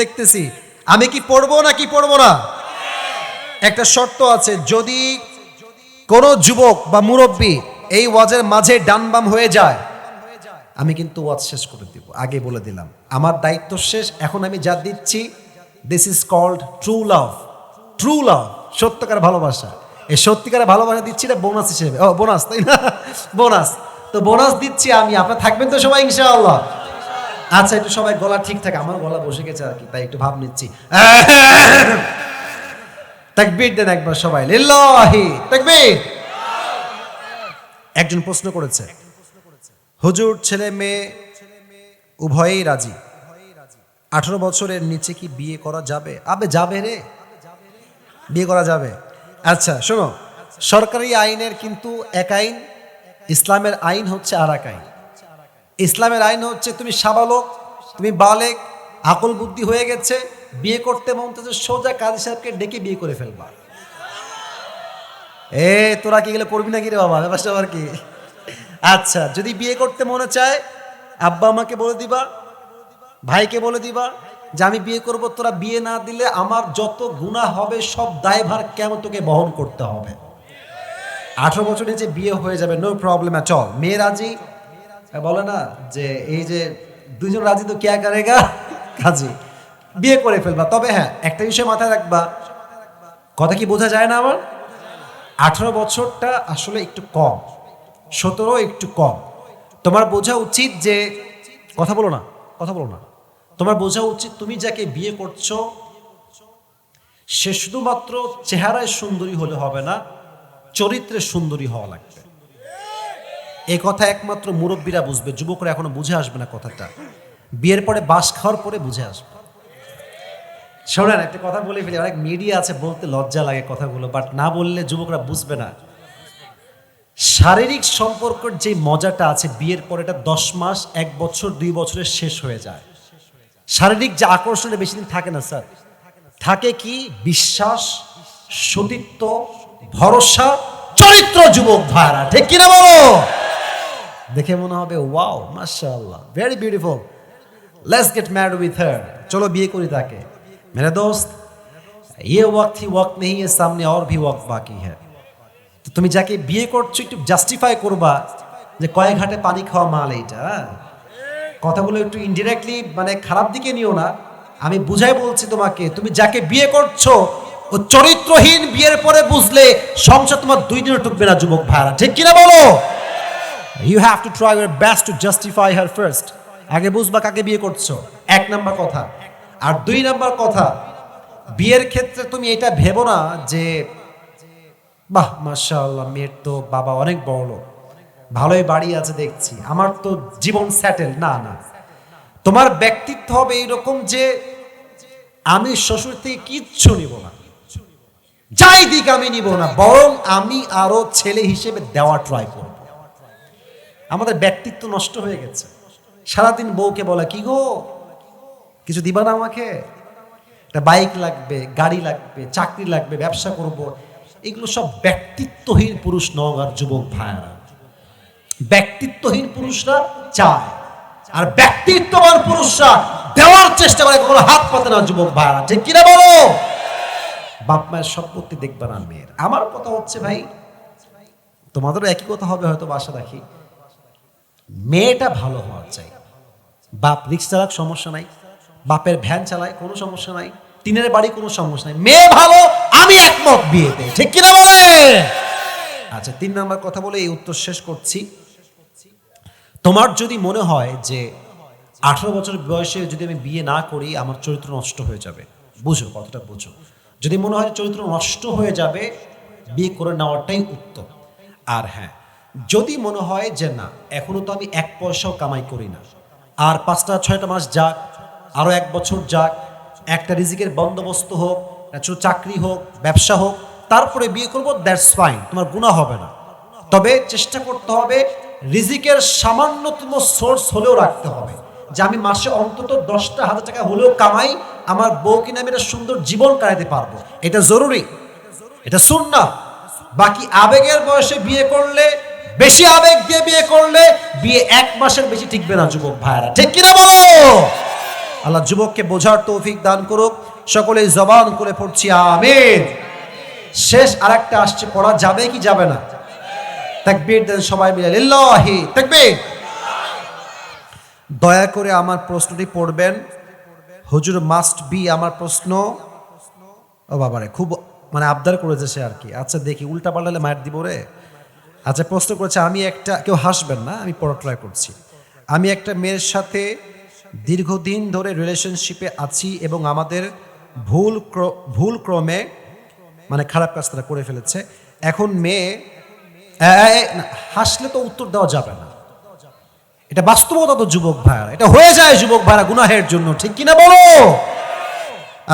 দেখতেছি। আমি কি পড়ব না কি পড়ব না? একটা শর্ত আছে, যদি কোনো যুবক বা মুরব্বী এই ওয়াজের মাঝে ডান বাম হয়ে যায়, আমি কিন্তু ওয়াজ শেষ করে দিব। আগে বলে দিলাম, আমার দায়িত্ব শেষ, এখন আমি যা দিচ্ছি this is called true love true love সত্যকার ভালোবাসা। এই সত্যিকারের ভালোবাসা দিচ্ছি না বোনাস হিসেবে। ও বোনাস তাই না? বোনাস তো বোনাস দিচ্ছি আমি, আপনার থাকবেন তো সবাই, ইনশাআল্লাহ। আচ্ছা একটু সবাই গলা ঠিক থাকে, আমার গলা বসে গেছে আর কি, তাই একটু ভাব নিচ্ছি। তাকবীর দেন একবার সবাই, লিল্লাহি, তাকবীর। একজন প্রশ্ন করেছে, হুজুর, ছেলে, মেয়ে, উভয়েই রাজি। আঠারো বছরের নিচে কি বিয়ে করা যাবে? আবে, যাবে রে। বিয়ে করা যাবে। আচ্ছা শোনো, সরকারি আইনের কিন্তু এক আইন, ইসলামের আইন হচ্ছে আর এক আইন। ইসলামের আইন হচ্ছে তুমি সাবালক, তুমি বালেক, আকল বুদ্ধি হয়ে গেছে, বিয়ে করতে মন চাচ্ছে সোজা কাজী সাহেবকে ডেকে বিয়ে করে ফেলবা। এ, তোরা কি গেলে করবি নাকি রে বাবা? ব্যাপার আবার কি? আচ্ছা যদি বিয়ে করতে মনে চায়, আব্বা আমাকে বলে দিবা, ভাইকে বলে দিবা যে আমি বিয়ে করব, তোরা বিয়ে না দিলে আমার যত গুণা হবে, সব দায়ভার কেমন তোকে বহন করতে হবে। আঠারো বছরে যে বিয়ে হয়ে যাবে নো প্রবলেম চল মেয়ে রাজি বলে না যে এই যে দুজন রাজি তো কেয়া করেগা কাজী, বিয়ে করে ফেলবা। তবে হ্যাঁ একটা বিষয় মাথায় রাখবা। কথা কি বোঝা যায় না আমার আঠারো বছরটা আসলে একটু কম, সতেরো একটু কম। তোমার বোঝা উচিত যে, কথা বলো না, কথা বলো না। তোমার বোঝা উচিত তুমি যাকে বিয়ে করছ, সে শুধুমাত্র চেহারায় সুন্দরী হলে হবে না, চরিত্রে সুন্দরী হওয়া লাগবে। এই কথা একমাত্র মুরব্বীরা বুঝবে, যুবকরা এখনও বুঝে আসবে না কথাটা। বিয়ের পরে বাস খাওয়ার পরে বুঝে আসবে। শোনেন, একটা কথা বলে ফেলি, অনেক মিডিয়া আছে, বলতে লজ্জা লাগে কথাগুলো বাট না বললে যুবকরা বুঝবে না। শারীরিক সম্পর্কের যে মজাটা আছে, বিয়ের পরে এটা দশ মাস, এক বছর, দুই বছরের শেষ হয়ে যায়। শারীরিক যে আকর্ষণে বেশি দিন থাকে না, স্যার, থাকে কি বিশ্বাস, সতীত্ব, ভরসা, চরিত্র যুবক ভাড়া ঠিক কিনা বলো? দেখে মনে হবে, ওয়াও, মাশাআল্লাহ very beautiful let's get married with her চলো বিয়ে করি তাকে। মেরা দোস্ত ইয়ে ওয়াক থি ওয়াক নেই, এর সামনে আর ভি ওয়াক বাকি হ্যাঁ তো তুমি যাকে বিয়ে করছ, একটু জাস্টিফাই করবা যে কয়েক ঘাটে পানি খাওয়া মাল এইটা হ্যাঁ? কথাগুলো একটু ইনডিরেক্টলি মানে খারাপ দিকে নিও না। আমি বুঝাই বলছি তোমাকে, তুমি যাকে বিয়ে করছ, ও চরিত্রহীন বিয়ের পরে বুঝলে সংসার তোমার দুই দিনে টুকবে না, যুবক ভাড়া ঠিক কিনা বলো? You have to try your best to justify her first আগে বুঝবা কাকে বিয়ে করছ? এক নাম্বার কথা। আর দুই নাম্বার কথা, বিয়ের ক্ষেত্রে তুমি এটা ভেবো না যে, বাহ, মাশাআল্লাহ, মেয়ের তো বাবা অনেক বড় লোক। ভালোই বাড়ি আছে দেখছি। আমার তো জীবন স্যাটেল না না। তোমার ব্যক্তিত্ব হবে এইরকম যে, আমি শ্বশুর থেকে কিচ্ছু নিব না। যাই দিক আমি নিব না। বরং আমি আরও ছেলে হিসেবে দেওয়া ট্রাই করব। আমাদের ব্যক্তিত্ব নষ্ট হয়ে গেছে। সারাদিন বউকে বলা, কি গো? কিছু দিবা না আমাকে? একটা বাইক লাগবে, গাড়ি লাগবে, চাকরি লাগবে, ব্যবসা করব। এগুলো সব ব্যক্তিত্বহীন পুরুষ নগার যুবক ভাইয়ারা। ব্যক্তিত্বহীন পুরুষরা চায়। আর ব্যক্তিত্ববান পুরুষরা দেওয়ার চেষ্টা করে, কখনো হাত পাতে না যুবক ভাইয়ারা। ঠিক কিনা বলো? বাপ মায়ের সম্পত্তি দেখবে না মেয়ের। আমার কথা হচ্ছে ভাই, তোমাদেরও একই কথা হবে, হয়তো বাসা রাখি। মেয়েটা ভালো হওয়া চাই। বাপ রিক্স চালাক সমস্যা নাই, বাপের ভ্যান চালায় কোনো সমস্যা নাই, টিনের বাড়ি কোনো সমস্যা নাই। মেয়ে ভালো, আমি একমত বিয়েতে, ঠিক কিনা বলে? আচ্ছা তিন নম্বর কথা বলে এই উত্তর শেষ করছি। তোমার যদি মনে হয় যে আঠারো বছর বয়সে যদি আমি বিয়ে না করি, আমার চরিত্র নষ্ট হয়ে যাবে। বুঝো, কথাটা বুঝো। যদি মনে হয় চরিত্র নষ্ট হয়ে যাবে, বিয়ে করে নেওয়াটাই উত্তম। আর হ্যাঁ যদি মনে হয় যে না, এখনও তো আমি এক পয়সাও কামাই করি না। আর পাঁচটা, ছয়টা মাস যাক আরও এক বছর যাক, একটা রিজিকের বন্দোবস্ত হোক ছোট চাকরি হোক, ব্যবসা হোক, তারপরে বিয়ে করব দ্যাটস ফাইন তোমার গুণা হবে না। তবে চেষ্টা করতে হবে, রিজিকের সামান্যতম সোর্স হলেও রাখতে হবে। যে আমি মাসে অন্তত দশটা হাজার টাকা হলেও কামাই, আমার বউ কিনা আমি একটা সুন্দর জীবন কাটাতে পারব। এটা জরুরি, এটা শুন না বাকি আবেগের বয়সে বিয়ে করলে বেশি আবেগ দিয়ে বিয়ে করলে বিয়ে এক মাসের বেশি টিকবে না যুবক ভাইরা ঠিক কিনা বলো? আল্লাহ যুবককে বোঝার তৌফিক দান করুক। সকলেই জবান করে পড়ছি, আমিন। শেষ আরেকটা আসছে, পড়া যাবে কি যাবে না? তাকবীর দেন সবাই মিলে, লিল্লাহি, তাকবীর। দয়া করে আমার প্রশ্নটি পড়বেন। হুজুর মাস্ট বি আমার প্রশ্ন। ও বাবারে, খুব মানে আবদার করেছে সে আর কি। আচ্ছা দেখি, উল্টা পাল্টালে মায়ের দিব রে? আচ্ছা প্রশ্ন করেছে, আমি একটা কেউ হাসবেন না, আমি পড়া ট্রাই করছি। আমি একটা মেয়ের সাথে দীর্ঘদিন ধরে রিলেশনশিপে আছি এবং আমাদের ভুল ভুল ক্রমে মানে খারাপ কাজ তারা করে ফেলেছে। এখন মেয়ে হাসলে তো উত্তর দেওয়া যাবে না। এটা বাস্তবতা তো যুবক ভাইয়ারা। এটা হয়ে যায় যুবক ভাইরা গুনাহের জন্য। ঠিক কিনা বলো?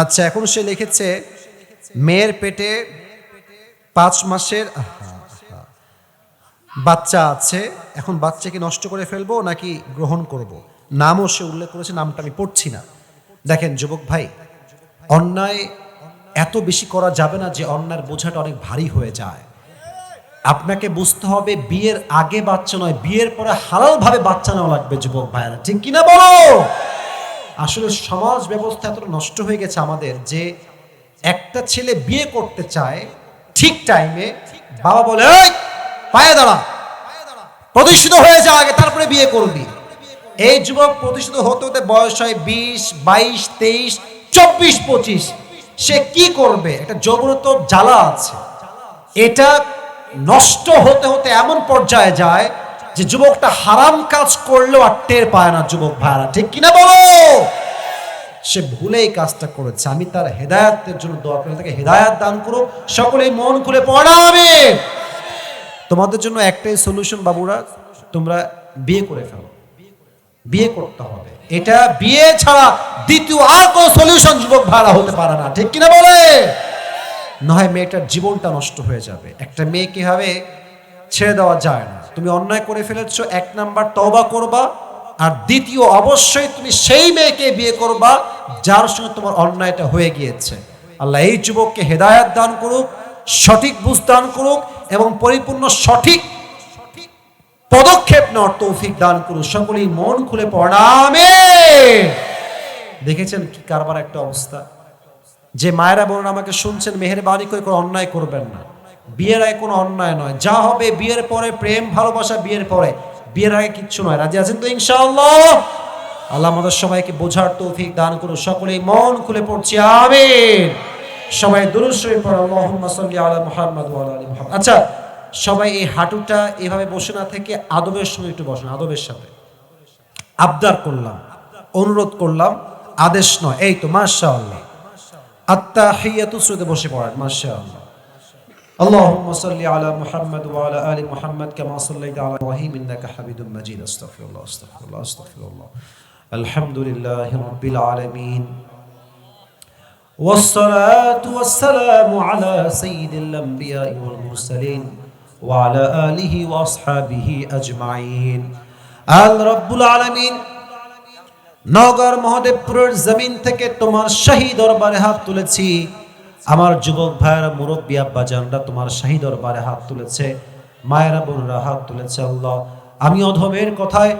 আচ্ছা এখন সে লিখেছে, মেয়ের পেটে পাঁচ মাসের বাচ্চা আছে এখন বাচ্চাকে নষ্ট করে ফেলব নাকি গ্রহণ করব। নামও সে উল্লেখ করেছে নামটা আমি পড়ছি না। দেখেন যুবক ভাই অন্যায় এত বেশি করা যাবে না যে অন্যায়ের বোঝাটা অনেক ভারী হয়ে যায়। আপনাকে বুঝতে হবে বিয়ের আগে বাচ্চা নয় বিয়ের পরে হালালভাবে বাচ্চা নেওয়া লাগবে যুবক ভাইয়েরা। ঠিক কিনা বলো? আসলে সমাজ ব্যবস্থা এতটা নষ্ট হয়ে গেছে আমাদের যে একটা ছেলে বিয়ে করতে চায় ঠিক টাইমে বাবা বলে "এই, পায়ে দাঁড়া। প্রতিষ্ঠিত হয়ে যা আগে তারপরে বিয়ে করবি। এই যুবক প্রতিষ্ঠিত হতে হতে বয়স হয় বিশ, বাইশ, তেইশ, চব্বিশ, পঁচিশ। সে কি করবে? একটা যৌবনত জ্বালা আছে। এটা নষ্ট হতে হতে এমন পর্যায়ে যায় যে যুবকটা হারাম কাজ করলেও আর টের পায় না যুবক ভাইরা। ঠিক কিনা বলো? সে ভুলে এই কাজটা করেছে। আমি তার হেদায়াতের জন্য দোয়া করি, তাকে হেদায়াত দান করো সকলেই মন খুলে পড়াবে তোমাদের জন্য একটাই সলিউশন বাবুরা, তোমরা বিয়ে করে ফেলো। বিয়ে করতে হবে। এটা বিয়ে ছাড়া দ্বিতীয় আর কোনো সলিউশন যুবক ভাড়া হতে পারে না। ঠিক কিনা বলে? নয়, মেয়েটার জীবনটা নষ্ট হয়ে যাবে। একটা মেয়ে কীভাবে ছেড়ে দেওয়া যায় না? তুমি অন্যায় করে ফেলেছো, এক নাম্বার তওবা করবা, আর দ্বিতীয় অবশ্যই তুমি সেই মেয়েকে বিয়ে করবা, যার সঙ্গে তোমার অন্যায়টা হয়ে গিয়েছে। আল্লাহ এই যুবককে হেদায়াত দান করুক, সঠিক বুঝ দান করুক এবং পরিপূর্ণ সঠিক পদক্ষেপ নেওয়ার তৌফিক দান করুক সকলেই মন খুলে পড়ামে দেখেছেন কি কারবার একটা অবস্থা? যে মায়েরা বোন আমাকে শুনছেন, মেহেরবানি করে কোনো অন্যায় করবেন না। বিয়ের আগে কোনো অন্যায় নয়। যা হবে বিয়ের পরে, প্রেম, ভালোবাসা বিয়ের পরে। বিয়ের আগে কিচ্ছু নয়। রাজি আছেন তো ইনশাআল্লাহ? আল্লাহ আমাদের সবাইকে বোঝার তৌফিক দান করুন। সকলেই মন খুলে পড়ছি। আমিন। সবাই দুরুশ্বরী পড়ো আল্লাহুম্মা সাল্লি আলা মুহাম্মাদ ওয়া আলা আলি মুহাম্মাদ আচ্ছা সবাই এই হাঁটুটা এভাবে বসে না থেকে আদবের সঙ্গে একটু বসেন আদবের সাথে আবদার করলাম অনুরোধ করলাম আদেশ নয় এই তো মাশাআল্লাহ আত্তাহিয়াতু সুদে বসে পড়েন মাশাআল্লাহ اللهم صل على محمد وعلى ال محمد كما صليت على ابراهيم انك حميد مجيد استغفر الله استغفر الله استغفر الله الحمد لله رب العالمين والصلاة والسلام على سيد الأنبياء والمرسلين وعلى آله وأصحابه أجمعين আল রব্বুল আলামিন নগর মহদেবপুরের জমিন থেকে তোমার শাহী দরবারে হাত তুলেছি আমার যুবক ভাইয়েরা মুরব্বী আব্বা জানরা তোমার শাহী দরবারে হাত তুলেছে মায়েরা বোনরা হাত তুলেছে আল্লাহ আমি অধমের কথায়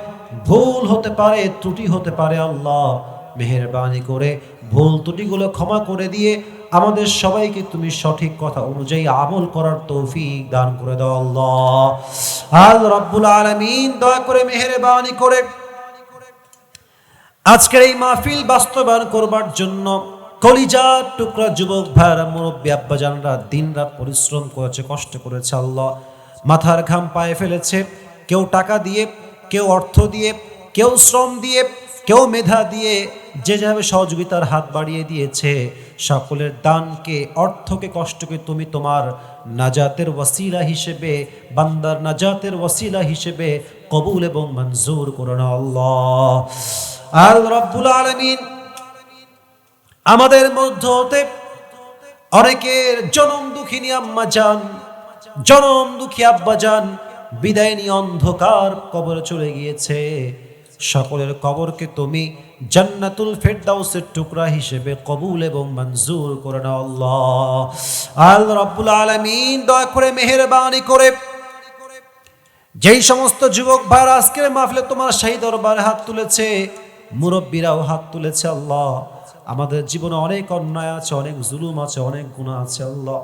ভুল হতে পারে ত্রুটি হতে পারে আল্লাহ মেহেরবানি করে, ভুল ত্রুটিগুলো ক্ষমা করে দিয়ে আমাদের সবাইকে তুমি সঠিক কথা অনুযায়ী আমল করার তৌফিক দান করে দাও আল্লাহ। আল রব্বুল আলামিন, দয়া করে মেহেরবানি করে। আজকের এই মাহফিল বাস্তবায়ন করবার জন্য কলিজার টুকরা যুবক ভাইরা মুরব্বী আব্বাজানরা দিন রাত পরিশ্রম করেছে, কষ্ট করেছে আল্লাহ। মাথার ঘাম পায়ে ফেলেছে। কেউ টাকা দিয়ে, কেউ অর্থ দিয়ে, কেউ শ্রম দিয়ে কেউ মেধা দিয়ে যে যেভাবে সহযোগিতার হাত বাড়িয়ে দিয়েছে, সকলের দানকে, অর্থকে, কষ্টকে তুমি তোমার নাজাতের ওয়াসিলা হিসেবে, বান্দার নাজাতের ওয়াসিলা হিসেবে কবুল এবং মঞ্জুর করো না আল্লাহ। আল রব্বুল আলামিন আমাদের মধ্য হতে অনেকের জনম দুঃখিনী আম্মা যান, জনম দুঃখী আব্বা যান, বিদায় অন্ধকার কবরে চলে গিয়েছে। সকলের কবরকে তুমি জান্নাতুল ফেরদাউসের টুকরা হিসেবে কবুল এবং মঞ্জুর করে নাও আল্লাহ। আল রব্বুল আলামিন, দয়া করে মেহেরবানি করে যেই সমস্ত যুবক ভাইরা আজকের মাহফিলে তোমার শাহী দরবারে হাত তুলেছে, মুরব্বীরাও হাত তুলেছে আল্লাহ। আমাদের জীবনে অনেক অন্যায় আছে, অনেক জুলুম আছে, অনেক গুণা আছে আল্লাহ।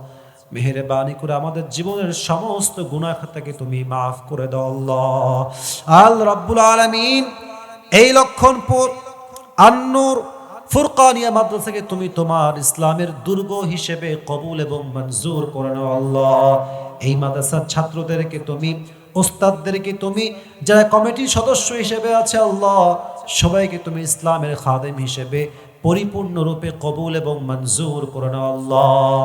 মেহেরবানি করে আমাদের জীবনের সমস্ত গুনাহ খাতাকে তুমি মাফ করে দাও আল্লাহ। আল রব্বুল আলামিন এই লক্ষণপুর, আন্নুর ফুরকানিয়া মাদ্রাসাকে তুমি তোমার ইসলামের দুর্গ হিসেবে কবুল এবং মঞ্জুর করে নাও আল্লাহ। এই মাদ্রাসার ছাত্রদেরকে তুমি, ওস্তাদদেরকে তুমি, যারা কমিটির সদস্য হিসেবে আছে আল্লাহ, সবাইকে তুমি ইসলামের খাদেম হিসেবে পরিপূর্ণরূপে কবুল এবং মঞ্জুর করে আল্লাহ।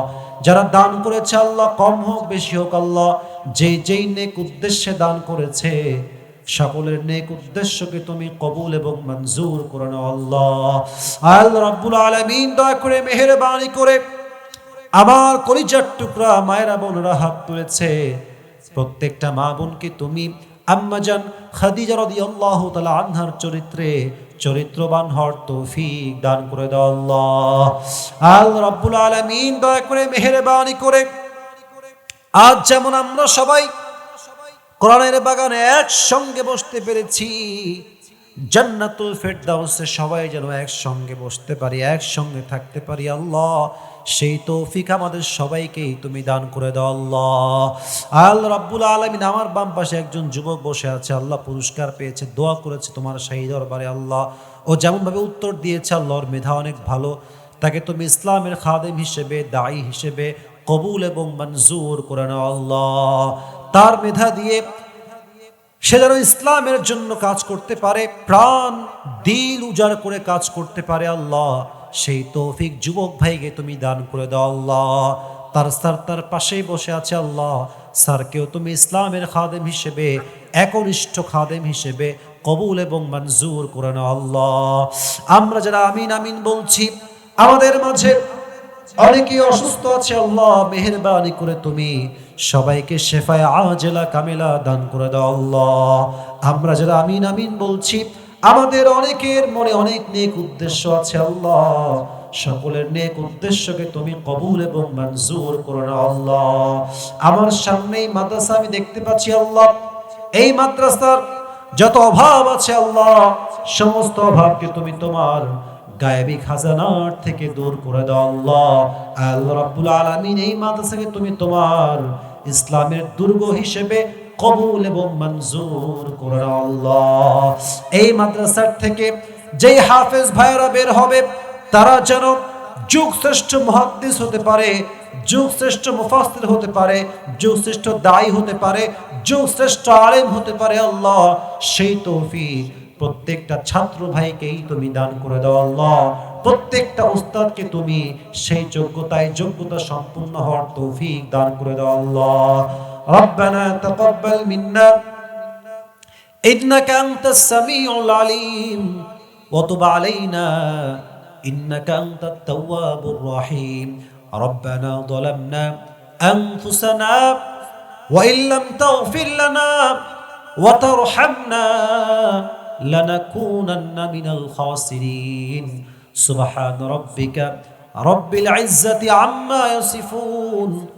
যারা দান করেছে আল্লাহ, কম হোক, বেশি হোক আল্লাহ, যে যেই নেক উদ্দেশ্যে দান করেছে, সকলের নেক উদ্দেশ্যকে তুমি কবুল এবং মঞ্জুর করে আল্লাহ। আল্লাহ রাব্বুল আলামিন, দয়া করে মেহেরবানি করে আমার কলিজার টুকরা মায়েরা বোনরা হাত তুলেছে। প্রত্যেকটা মা বোনকে তুমি আম্মাজান খাদিজা রাদিয়াল্লাহু তাআলা আনহার চরিত্রে চরিত্রবান হওয়ার তৌফিক দান করে দাও আল্লাহ। আল রব্বুল আলমিন, দয়া করে মেহরবানি করে আজ যেমন আমরা সবাই কোরআনের বাগানে একসঙ্গে বসতে পেরেছি, জান্নাতুল ফেরদাউসে সবাই যেন একসঙ্গে বসতে পারি, একসঙ্গে থাকতে পারি আল্লাহ। সেই তৌফিক আমাদের সবাইকেই তুমি দান করে দাও, আল্লাহ। আল রাব্বুল আলামিন আমার বাম পাশে একজন যুবক বসে আছে, আল্লাহ পুরস্কার পেয়েছে, দোয়া করেছে তোমার শাহী দরবারে, আল্লাহ। ও যেমনভাবে উত্তর দিয়েছে, আল্লাহর মেধা অনেক ভালো। তাকে তুমি ইসলামের খাদেম হিসেবে, দায়ী হিসেবে কবুল এবং মঞ্জুর করে নাও, আল্লাহ। তার মেধা দিয়ে সে যেন ইসলামের জন্য কাজ করতে পারে, প্রাণ দিল উজাড় করে কাজ করতে পারে, আল্লাহ। সেই তৌফিক যুবক ভাইকে তুমি দান করে দাও আল্লাহ। তার স্যার তার পাশেই বসে আছে আল্লাহ। স্যারকেও তুমি ইসলামের খাদেম হিসেবে, একনিষ্ঠ খাদেম হিসেবে কবুল এবং মঞ্জুর করে নাও আল্লাহ। আমরা যারা আমিন আমিন বলছি, আমাদের মাঝে অনেকে অসুস্থ আছে আল্লাহ, মেহেরবানি করে তুমি সবাইকে শেফায় আজেলা কামেলা দান করে দাও আল্লাহ। আমরা যারা আমিন আমিন বলছি আমাদের অনেকের মনে অনেক নেক উদ্দেশ্য আছে, আল্লাহ। সকলের নেক উদ্দেশ্যকে তুমি কবুল এবং মঞ্জুর করে নাও আল্লাহ। আমার সামনেই মাদ্রাসা, আমি দেখতে পাচ্ছি, আল্লাহ। এই মাদ্রাসার যত অভাব আছে, আল্লাহ, সমস্ত অভাবকে তুমি তোমার গায়েবী খাজানার থেকে দূর করে দাও, আল্লাহ। আল্লাহ রাব্বুল আলামিন এই মাদ্রাসাকে তুমি তোমার ইসলামের দুর্গ হিসেবে কবুল এবং মঞ্জুর করে আল্লাহ। এই মাদ্রাসার থেকে যেই হাফেজ ভাইয়েরা বের হবে, তারা যেন যুগ শ্রেষ্ঠ মহাদ্দিস হতে পারে যুগ শ্রেষ্ঠ মুফাসসির হতে পারে যুগ শ্রেষ্ঠ দায়ী হতে পারে যুগ শ্রেষ্ঠ আলেম হতে পারে আল্লাহ। সেই তৌফিক প্রত্যেকটা ছাত্র ভাইকেই তুমি দান করে দাও আল্লাহ। প্রত্যেকটা উস্তাদকে তুমি সেই যোগ্যতায় যোগ্যতা সম্পূর্ণ হওয়ার তৌফিক দান করে দাও আল্লাহ। ربنا تقبل منا. إنك أنت السميع العليم. وتب علينا. إنك أنت التواب الرحيم. ربنا ظلمنا أنفسنا وإن لم تغفر لنا وترحمنا لنكونن من الخاسرين. سبحان ربك رب العزة عما يصفون.